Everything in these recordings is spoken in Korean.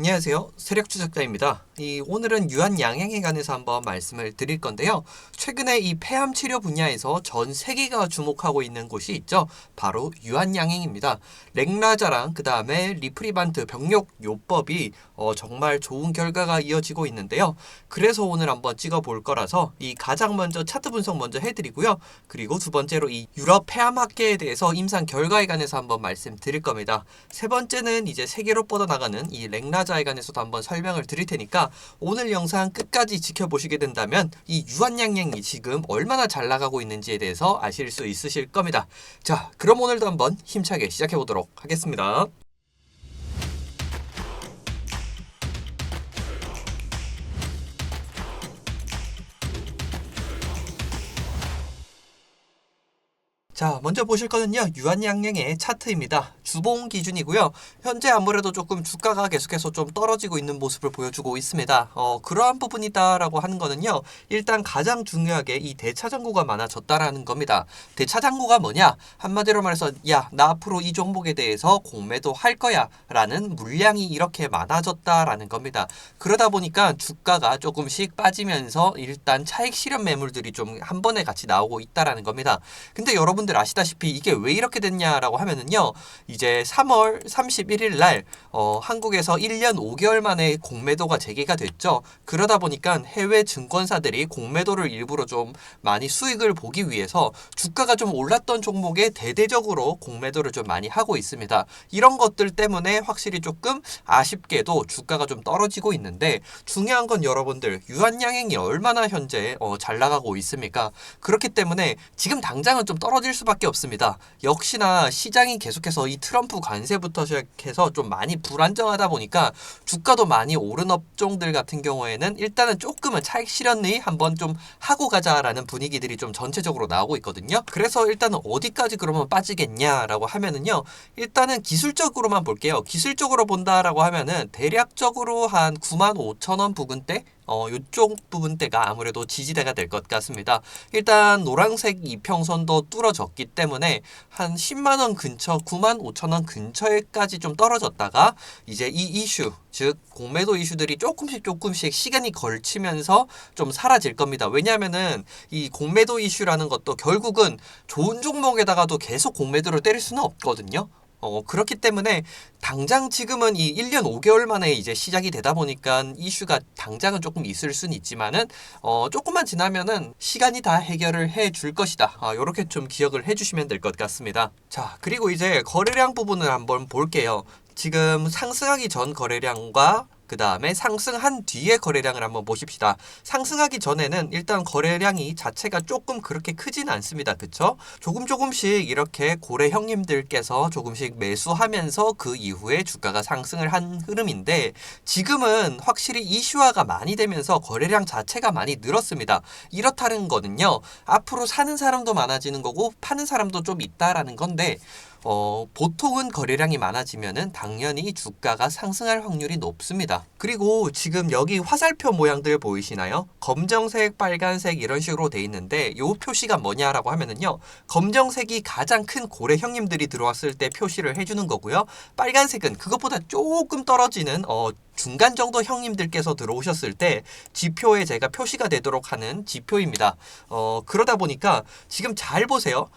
안녕하세요. 세력 추적자입니다. 이 오늘은 유한 양행에 관해서 한번 말씀을 드릴 건데요. 최근에 이 폐암 치료 분야에서 전 세계가 주목하고 있는 곳이 있죠. 바로 유한 양행입니다. 렉라자랑 그 다음에 리프리반트 병력 요법이 어, 정말 좋은 결과가 이어지고 있는데요. 그래서 오늘 한번 찍어볼 거라서 이 가장 먼저 차트 분석 먼저 해드리고요. 그리고 두 번째로 이 유럽 폐암 학계에 대해서 임상 결과에 관해서 한번 말씀드릴 겁니다. 세 번째는 이제 세계로 뻗어나가는 이 렉라자 에 관해서도 한번 설명을 드릴 테니까 오늘 영상 끝까지 지켜보시게 된다면 이 유한양양이 지금 얼마나 잘 나가고 있는지에 대해서 아실 수 있으실 겁니다. 자, 그럼 오늘도 한번 힘차게 시작해 보도록 하겠습니다. 자, 먼저 보실 거는요. 유한양양의 차트입니다. 주봉 기준이고요. 현재 아무래도 조금 주가가 계속해서 좀 떨어지고 있는 모습을 보여주고 있습니다. 어, 그러한 부분이다라고 하는 거는요. 일단 가장 중요하게 이 대차장구가 많아졌다라는 겁니다. 대차장구가 뭐냐? 한마디로 말해서 야, 나 앞으로 이 종목에 대해서 공매도 할 거야 라는 물량이 이렇게 많아졌다라는 겁니다. 그러다 보니까 주가가 조금씩 빠지면서 일단 차익 실현 매물들이 좀 한 번에 같이 나오고 있다라는 겁니다. 근데 여러분들 아시다시피 이게 왜 이렇게 됐냐라고 하면은요. 이제 3월 31일 날 어, 한국에서 1년 5개월 만에 공매도가 재개가 됐죠. 그러다 보니까 해외 증권사들이 공매도를 일부러 좀 많이 수익을 보기 위해서 주가가 좀 올랐던 종목에 대대적으로 공매도를 좀 많이 하고 있습니다. 이런 것들 때문에 확실히 조금 아쉽게도 주가가 좀 떨어지고 있는데 중요한 건 여러분들 유한양행이 얼마나 현재 어, 잘 나가고 있습니까? 그렇기 때문에 지금 당장은 좀 떨어질 수 밖에 없습니다. 역시나 시장이 계속해서 이 트럼프 관세부터 시작해서 좀 많이 불안정하다 보니까 주가도 많이 오른 업종들 같은 경우에는 일단은 조금은 차익 실현이 한번 좀 하고 가자라는 분위기들이 좀 전체적으로 나오고 있거든요. 그래서 일단은 어디까지 그러면 빠지겠냐라고 하면은요. 일단은 기술적으로만 볼게요. 기술적으로 본다라고 하면은 대략적으로 한 9만 5천 원 부근대 어, 이쪽 부분대가 아무래도 지지대가 될 것 같습니다. 일단 노란색 이평선도 뚫어졌기 때문에 한 10만 원 근처, 9만 5천 원 근처에까지 좀 떨어졌다가 이제 이 이슈, 즉 공매도 이슈들이 조금씩 조금씩 시간이 걸치면서 좀 사라질 겁니다. 왜냐하면은 이 공매도 이슈라는 것도 결국은 좋은 종목에다가도 계속 공매도를 때릴 수는 없거든요. 어, 그렇기 때문에 당장 지금은 이 1년 5개월 만에 이제 시작이 되다 보니까 이슈가 당장은 조금 있을 수는 있지만은 어, 조금만 지나면은 시간이 다 해결을 해 줄 것이다. 아, 요렇게 좀 기억을 해 주시면 될 것 같습니다. 자, 그리고 이제 거래량 부분을 한번 볼게요. 지금 상승하기 전 거래량과 그 다음에 상승한 뒤에 거래량을 한번 보십시다. 상승하기 전에는 일단 거래량이 자체가 조금 그렇게 크진 않습니다. 그쵸? 조금 조금씩 이렇게 고래 형님들께서 조금씩 매수하면서 그 이후에 주가가 상승을 한 흐름인데 지금은 확실히 이슈화가 많이 되면서 거래량 자체가 많이 늘었습니다. 이렇다는 거는요. 앞으로 사는 사람도 많아지는 거고 파는 사람도 좀 있다라는 건데 어, 보통은 거래량이 많아지면은 당연히 주가가 상승할 확률이 높습니다. 그리고 지금 여기 화살표 모양들 보이시나요? 검정색, 빨간색 이런 식으로 돼 있는데 요 표시가 뭐냐라고 하면은요. 검정색이 가장 큰 고래 형님들이 들어왔을 때 표시를 해주는 거고요. 빨간색은 그것보다 조금 떨어지는 어, 중간 정도 형님들께서 들어오셨을 때 지표에 제가 표시가 되도록 하는 지표입니다. 어, 그러다 보니까 지금 잘 보세요.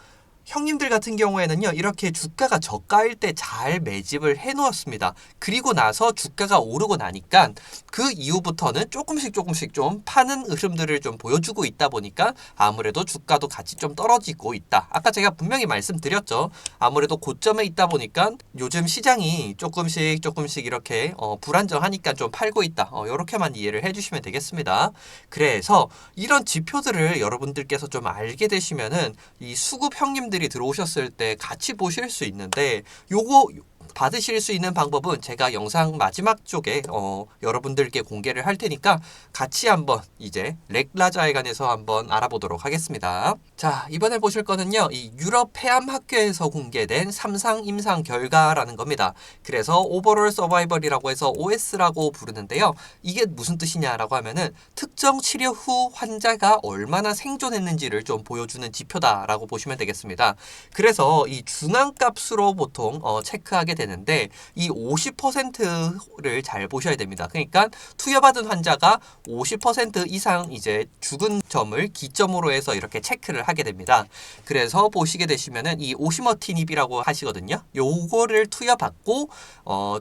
형님들 같은 경우에는요, 이렇게 주가가 저가일 때 잘 매집을 해 놓았습니다. 그리고 나서 주가가 오르고 나니까 그 이후부터는 조금씩 조금씩 좀 파는 흐름들을 좀 보여주고 있다 보니까 아무래도 주가도 같이 좀 떨어지고 있다. 아까 제가 분명히 말씀드렸죠. 아무래도 고점에 있다 보니까 요즘 시장이 조금씩 조금씩 이렇게 어, 불안정하니까 좀 팔고 있다. 어, 이렇게만 이해를 해주시면 되겠습니다. 그래서 이런 지표들을 여러분들께서 좀 알게 되시면은 이 수급 형님들 분들이 들어오셨을 때 같이 보실 수 있는데 요거 받으실 수 있는 방법은 제가 영상 마지막 쪽에 어, 여러분들께 공개를 할 테니까 같이 한번 이제 렉라자에 관해서 한번 알아보도록 하겠습니다. 자 이번에 보실 거는요 이 유럽 폐암 학교에서 공개된 삼상 임상 결과라는 겁니다. 그래서 오버롤 서바이벌이라고 해서 OS라고 부르는데요. 이게 무슨 뜻이냐라고 하면은 특정 치료 후 환자가 얼마나 생존했는지를 좀 보여주는 지표다라고 보시면 되겠습니다. 그래서 이 중앙값으로 보통 어, 체크하게 되는데 이 50%를 잘 보셔야 됩니다. 그러니까 투여받은 환자가 50% 이상 이제 죽은 점을 기점으로 해서 이렇게 체크를 하게 됩니다. 그래서 보시게 되시면은 이 오시머티닙이라고 하시거든요. 요거를 투여받고 어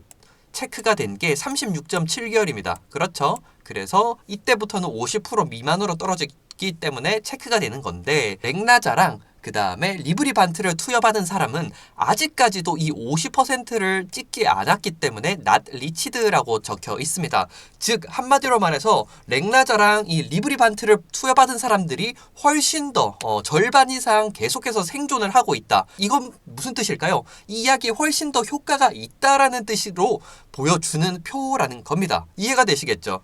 체크가 된 게 36.7개월입니다. 그렇죠? 그래서 이때부터는 50% 미만으로 떨어지기 때문에 체크가 되는 건데 렉나자랑 그 다음에 리브리반트를 투여받은 사람은 아직까지도 이 50%를 찍지 않았기 때문에 not reached라고 적혀 있습니다. 즉 한마디로 말해서 렉나자랑 이 리브리반트를 투여받은 사람들이 훨씬 더 어, 절반 이상 계속해서 생존을 하고 있다. 이건 무슨 뜻일까요? 이 이야기에 훨씬 더 효과가 있다라는 뜻으로 보여주는 표라는 겁니다. 이해가 되시겠죠?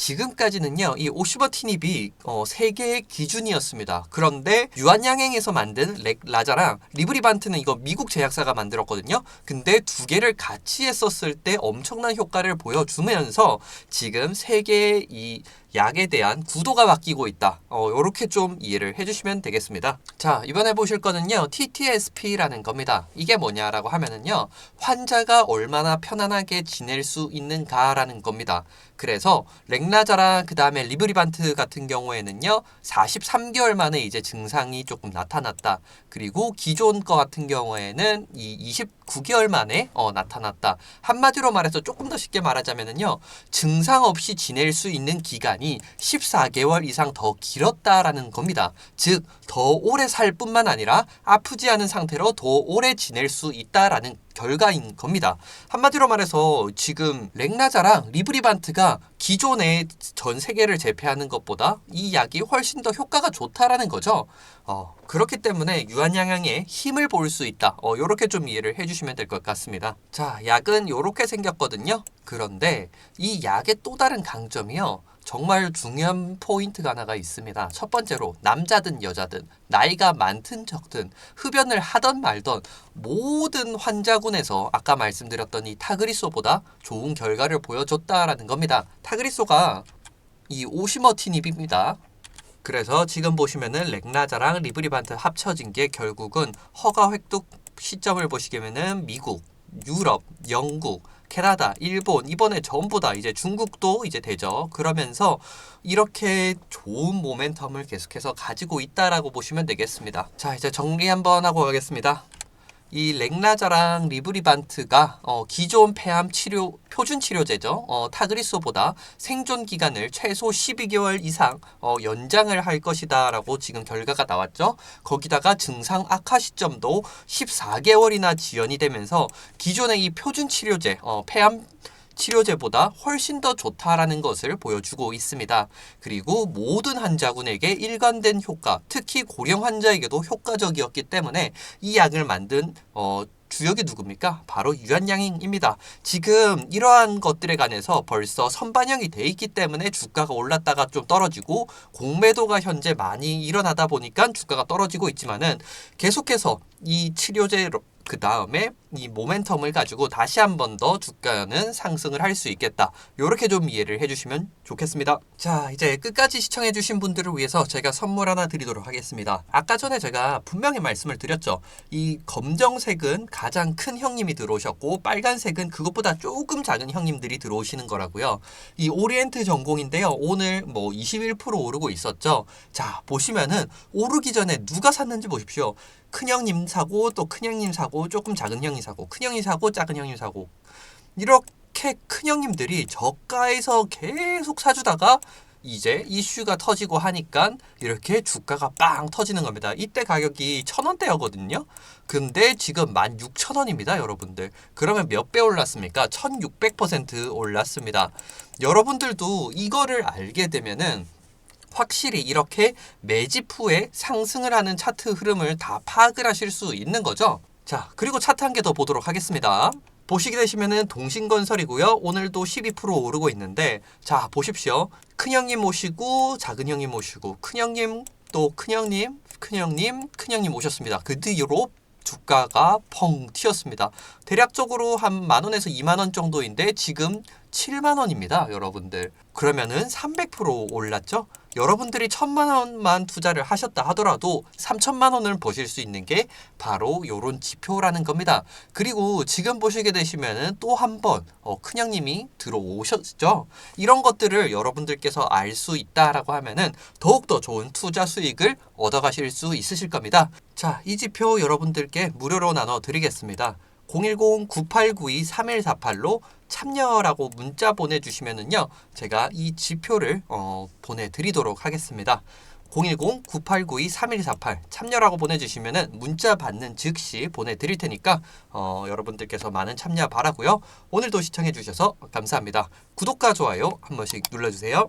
지금까지는요, 이 오시버티닙이 어, 세계의 기준이었습니다. 그런데 유한양행에서 만든 렉, 라자랑 리브리반트는 이거 미국 제약사가 만들었거든요. 근데 두 개를 같이 했었을 때 엄청난 효과를 보여주면서 지금 세계의 이 약에 대한 구도가 바뀌고 있다. 어, 요렇게 좀 이해를 해주시면 되겠습니다. 자, 이번에 보실 거는요, TTSP라는 겁니다. 이게 뭐냐라고 하면은요, 환자가 얼마나 편안하게 지낼 수 있는가라는 겁니다. 그래서 렉나자랑 그 다음에 리브리반트 같은 경우에는요, 43개월 만에 이제 증상이 조금 나타났다. 그리고 기존 거 같은 경우에는 이 29개월 만에 어, 나타났다. 한마디로 말해서 조금 더 쉽게 말하자면은요, 증상 없이 지낼 수 있는 기간이 14개월 이상 더 길었다라는 겁니다. 즉, 더 오래 살 뿐만 아니라 아프지 않은 상태로 더 오래 지낼 수 있다라는 결과인 겁니다. 한마디로 말해서 지금 렉나자랑 리브리반트가 기존의 전 세계를 제패하는 것보다 이 약이 훨씬 더 효과가 좋다라는 거죠. 어, 그렇기 때문에 유한양양에 힘을 볼 수 있다. 어, 요렇게 좀 이해를 해주시면 될 것 같습니다. 자, 약은 요렇게 생겼거든요. 그런데 이 약의 또 다른 강점이요. 정말 중요한 포인트가 하나가 있습니다. 첫 번째로 남자든 여자든 나이가 많든 적든 흡연을 하던 말던 모든 환자군에서 아까 말씀드렸던 이 타그리소보다 좋은 결과를 보여줬다라는 겁니다. 타그리소가 이 오시머티닙입니다. 그래서 지금 보시면은 렉나자랑 리브리반트 합쳐진 게 결국은 허가 획득 시점을 보시게면은 미국, 유럽, 영국, 캐나다, 일본 이번에 전부 다 이제 중국도 이제 되죠. 그러면서 이렇게 좋은 모멘텀을 계속해서 가지고 있다라고 보시면 되겠습니다. 자, 이제 정리 한번 하고 가겠습니다. 이 렉나자랑 리브리반트가 어, 기존 폐암 치료 표준 치료제죠. 어, 타그리소보다 생존 기간을 최소 12개월 이상 어, 연장을 할 것이다라고 지금 결과가 나왔죠. 거기다가 증상 악화 시점도 14개월이나 지연이 되면서 기존의 이 표준 치료제 어, 폐암 치료제보다 훨씬 더 좋다라는 것을 보여주고 있습니다. 그리고 모든 환자군에게 일관된 효과, 특히 고령 환자에게도 효과적이었기 때문에 이 약을 만든 어, 주역이 누굽니까? 바로 유한양행입니다. 지금 이러한 것들에 관해서 벌써 선반영이 돼 있기 때문에 주가가 올랐다가 좀 떨어지고 공매도가 현재 많이 일어나다 보니까 주가가 떨어지고 있지만은 계속해서 이 치료제로 그 다음에 이 모멘텀을 가지고 다시 한 번 더 주가는 상승을 할 수 있겠다. 이렇게 좀 이해를 해주시면 좋겠습니다. 자, 이제 끝까지 시청해주신 분들을 위해서 제가 선물 하나 드리도록 하겠습니다. 아까 전에 제가 분명히 말씀을 드렸죠. 이 검정색은 가장 큰 형님이 들어오셨고 빨간색은 그것보다 조금 작은 형님들이 들어오시는 거라고요. 이 오리엔트 전공인데요. 오늘 뭐 21% 오르고 있었죠. 자, 보시면은 오르기 전에 누가 샀는지 보십시오. 큰형님 사고 또 큰형님 사고 조금 작은 형이 사고 큰 형이 사고 작은 형이 사고 이렇게 큰 형님들이 저가에서 계속 사주다가 이제 이슈가 터지고 하니까 이렇게 주가가 빵 터지는 겁니다. 이때 가격이 천 원대였거든요. 근데 지금 만 육천 원입니다, 여러분들. 그러면 몇 배 올랐습니까? 천육백 퍼센트 올랐습니다. 여러분들도 이거를 알게 되면은 확실히 이렇게 매집 후에 상승을 하는 차트 흐름을 다 파악을 하실 수 있는 거죠. 자, 그리고 차트 한 개 더 보도록 하겠습니다. 보시게 되시면은 동신건설이고요. 오늘도 12% 오르고 있는데 자, 보십시오. 큰형님 오시고 작은 형님 오시고 큰형님 또 큰형님, 큰형님, 큰형님 오셨습니다. 그 뒤로 주가가 펑 튀었습니다. 대략적으로 한 만 원에서 2만 원 정도인데 지금 7만 원입니다, 여러분들. 그러면은 300% 올랐죠? 여러분들이 천만 원만 투자를 하셨다 하더라도 3천만 원을 버실 수 있는 게 바로 요런 지표라는 겁니다. 그리고 지금 보시게 되시면은 또 한번 어, 큰형님이 들어오셨죠. 이런 것들을 여러분들께서 알 수 있다라고 하면은 더욱더 좋은 투자 수익을 얻어가실 수 있으실 겁니다. 자, 이 지표 여러분들께 무료로 나눠 드리겠습니다. 010-9892-3148로 참여라고 문자 보내주시면은요, 제가 이 지표를 어, 보내드리도록 하겠습니다. 010-9892-3148 참여라고 보내주시면은 문자 받는 즉시 보내드릴 테니까 어, 여러분들께서 많은 참여 바라고요. 오늘도 시청해주셔서 감사합니다. 구독과 좋아요 한 번씩 눌러주세요.